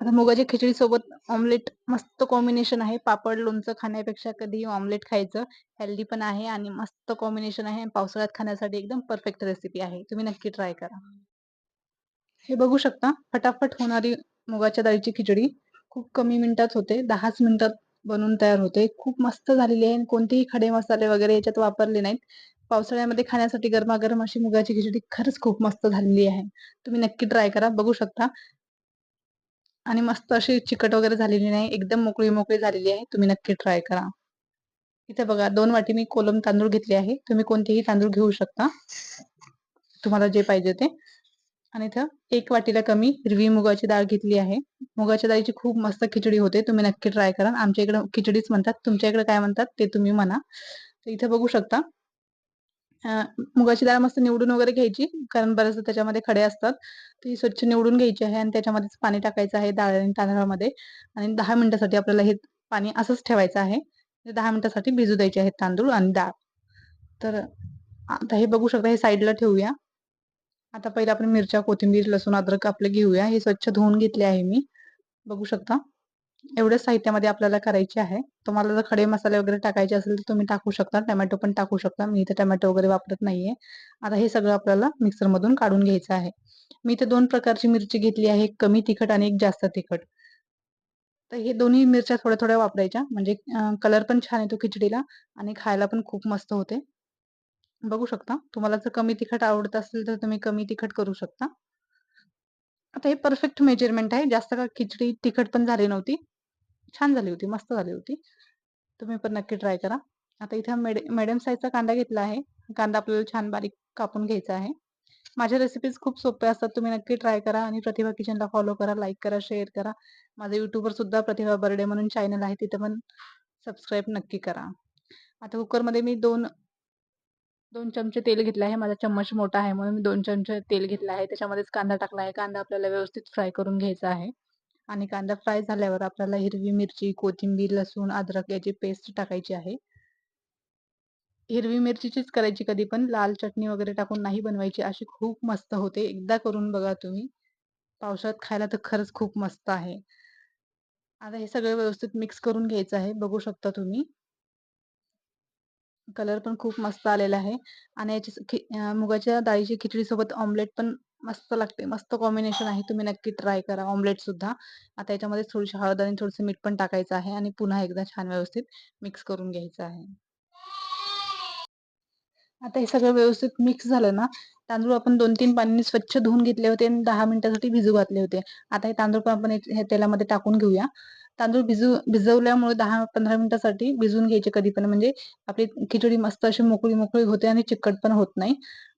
आता मुगाच्या खिचडी सोबत ऑमलेट मस्त कॉम्बिनेशन आहे. पापड, लोणचं खाण्यापेक्षा कधीही ऑमलेट खायचं. हेल्दी पण आहे आणि मस्त कॉम्बिनेशन आहे. पावसाळ्यात खाण्यासाठी एकदम परफेक्ट रेसिपी आहे. तुम्ही नक्की ट्राय करा. हे बघू शकता फटाफट होणारी मुगाच्या डाळीची खिचडी खूप कमी मिनिटात होते. 10च मिनिटात बनवून तयार होते. खूप मस्त झालेली आहे. कोणतेही खडे मसाले वगैरे याच्यात वापरले नाहीत. पावसाळ्यामध्ये खाण्यासाठी गरमागरम अशी मुगाची खिचडी खरंच खूप मस्त झालेली आहे. तुम्ही नक्की ट्राय करा. बघू शकता आणि मस्त अशी चिकट वगैरे झालेली नाही. एकदम मोकळी-मोकळी झालेली आहे. तुम्ही नक्की ट्राय करा. इथे बघा दोन वाटी मी कोलम तांदूळ घेतले आहे. तुम्ही कोणतेही तांदूळ घेऊ शकता. तुम्हाला जे पाहिजे ते. आणि इथं एक वाटीला कमी हिरवी मुगाची डाळ घेतली आहे. मुगाच्या डाळीची खूप मस्त खिचडी होते. तुम्ही नक्की ट्राय करा. आमच्या इकडे खिचडीच म्हणतात. तुमच्या इकडे काय म्हणतात ते तुम्ही म्हणा. तर इथे बघू शकता मुगाची डाळ मस्त निवडून वगैरे घ्यायची कारण बरेचदा त्याच्यामध्ये खडे असतात. ती स्वच्छ निवडून घ्यायची आहे आणि त्याच्यामध्येच पाणी टाकायचं आहे डाळ आणि तांदळामध्ये आणि दहा मिनिटासाठी आपल्याला हे पाणी असंच ठेवायचं आहे. दहा मिनिटासाठी भिजू द्यायचे आहेत तांदूळ आणि डाळ. तर आता हे बघू शकता हे साईडला ठेवूया. आता पहिले आपण मिरच्या, कोथिंबीर, लसूण, अद्रक आपलं घेऊया. हे स्वच्छ धुवून घेतले आहे मी. बघू शकता. एवढ्या साहित्यामध्ये आपल्याला करायचे आहे. तुम्हाला जर खडे मसाले वगैरे टाकायचे असेल तर तुम्ही टाकू शकता. टोमॅटो पण टाकू शकता. मी इथे टमॅटो वगैरे वापरत नाहीये. आता हे सगळं आपल्याला मिक्सरमधून काढून घ्यायचं आहे. मी इथे दोन प्रकारची मिरची घेतली आहे. एक कमी तिखट आणि एक जास्त तिखट. तर हे दोन्ही मिरच्या थोड्या-थोड्या वापरायच्या म्हणजे कलर पण छान येतो खिचडीला आणि खायला पण खूप मस्त होते. बघू शकता. तुम्हाला जर कमी तिखट आवडत असेल तर तुम्ही कमी तिखट करू शकता. आता हे परफेक्ट मेजरमेंट आहे. जास्त का खिचडी तिखट पण झाली नव्हती. छान झाली होती. मस्त झाली होती. तुम्ही पण नक्की ट्राय करा. आता इथे मीडियम साईजचा कांदा घेतला आहे. कांदा आपल्याला छान बारीक कापून घ्यायचा आहे. माझ्या रेसिपीज खूप सोप्या असतात. तुम्ही नक्की ट्राय करा आणि प्रतिभा किचनला फॉलो करा, लाईक करा, शेअर करा. माझं युट्यूबवर सुद्धा प्रतिभा बर्डे म्हणून चॅनल आहे. तिथं पण सबस्क्राईब नक्की करा. आता कुकरमध्ये मी दोन दोन चमचे तेल घेतलं आहे. माझा चम्मच मोठा आहे म्हणून मी दोन चमचे तेल घेतलं आहे. त्याच्यामध्येच कांदा टाकला आहे. कांदा आपल्याला व्यवस्थित फ्राय करून घ्यायचा आहे. आणि कांदा फ्राय झाल्यावर आपल्याला हिरवी मिरची, कोथिंबीर, लसूण, अद्रक याची पेस्ट टाकायची आहे. हिरवी मिरचीचीच करायची कधी पण लाल चटणी वगैरे टाकून नाही बनवायची. अशी खूप मस्त होते. एकदा करून बघा तुम्ही. पावसाळ्यात खायला तर खरंच खूप मस्त आहे. आता हे सगळं व्यवस्थित मिक्स करून घ्यायचं आहे. बघू शकता तुम्ही. कलर पण खूप मस्त आलेला आहे आणि याची मुगाच्या डाळीची खिचडीसोबत ऑमलेट पण मस्त लागते. मस्त कॉम्बिनेशन आहे. तुम्ही नक्की ट्राय करा ऑमलेट सुद्धा. आता याच्यामध्ये थोडीशी हळद आणि थोडंसं मीठ पण टाकायचं आहे आणि पुन्हा एकदा छान व्यवस्थित मिक्स करून घ्यायचं आहे. आता हे सगळं व्यवस्थित मिक्स झालं ना, तांदूळ आपण 2-3 पाण्याने स्वच्छ धुवून घेतले होते आणि दहा मिनिटासाठी भिजू घातले होते. आता हे तांदूळ पण आपण तेलामध्ये टाकून घेऊया. तांदूळ भिजू भिजवल्यामुळे 10-15 मिनिटासाठी भिजवून घ्यायचे कधी पण म्हणजे आपली खिचडी मस्त अशी मोकळी-मोकळी होते आणि चिकट पण होत नाही.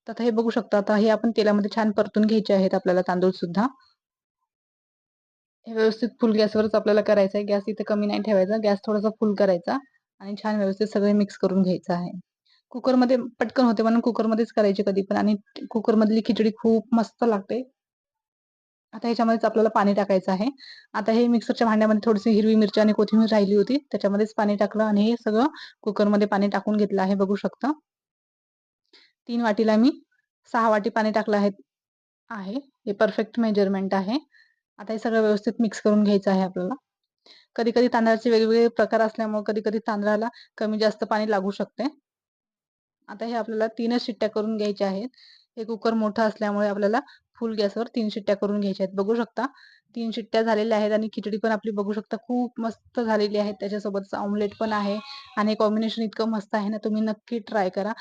तर आता हे बघू शकता. आता हे आपण तेलामध्ये छान परतून घ्यायचे आहेत आपल्याला तांदूळ सुद्धा. हे व्यवस्थित फुल गॅसवरच आपल्याला करायचं आहे. गॅस इथे कमी नाही ठेवायचा. गॅस थोडासा फुल करायचा आणि छान व्यवस्थित सगळे मिक्स करून घ्यायचं आहे. कुकरमध्ये पटकन होते म्हणून कुकरमध्येच करायचे कधी पण आणि कुकरमधली खिचडी खूप मस्त लागते. आता ह्याच्यामध्येच आपल्याला पाणी टाकायचं आहे. आता हे मिक्सरच्या भांड्यामध्ये थोडीशी हिरवी मिरची आणि कोथिंबीर राहिली होती. त्याच्यामध्येच पाणी टाकलं आणि हे सगळं कुकरमध्ये पाणी टाकून घेतलं आहे. बघू शकता. तीन वाटीला मी सहा वाटी पाणी टाकलं आहे. आहे. हे परफेक्ट मेजरमेंट आहे. आता हे सगळं व्यवस्थित मिक्स करून घ्यायचं आहे आपल्याला. कधी-कधी तांदळाचे वेगवेगळे प्रकार असल्यामुळे कधी-कधी तांदळाला कमी जास्त पाणी लागू शकते. आता हे आपल्याला तीनच शिट्ट्या करून घ्यायच्या आहेत. हे कुकर मोठं असल्यामुळे आपल्याला फुल गॅसवर तीन शिट्ट्या करून घ्यायच्या आहेत. बघू शकता तीन शिट्ट्या झालेल्या आहेत आणि खिचडी पण आपली बघू शकता खूप मस्त झालेली आहे. त्याच्यासोबतच ऑमलेट पण आहे आणि कॉम्बिनेशन इतकं मस्त आहे ना, तुम्ही नक्की ट्राय करा.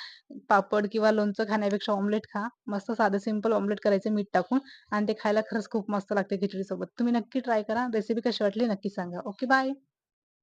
पापड किंवा लोणचं खाण्यापेक्षा ऑमलेट खा. मस्त साधं सिंपल ऑमलेट करायचं मीठ टाकून आणि ते खायला खरंच खूप मस्त लागते खिचडीसोबत. तुम्ही नक्की ट्राय करा. रेसिपी कशी वाटली नक्की सांगा. Okay bye.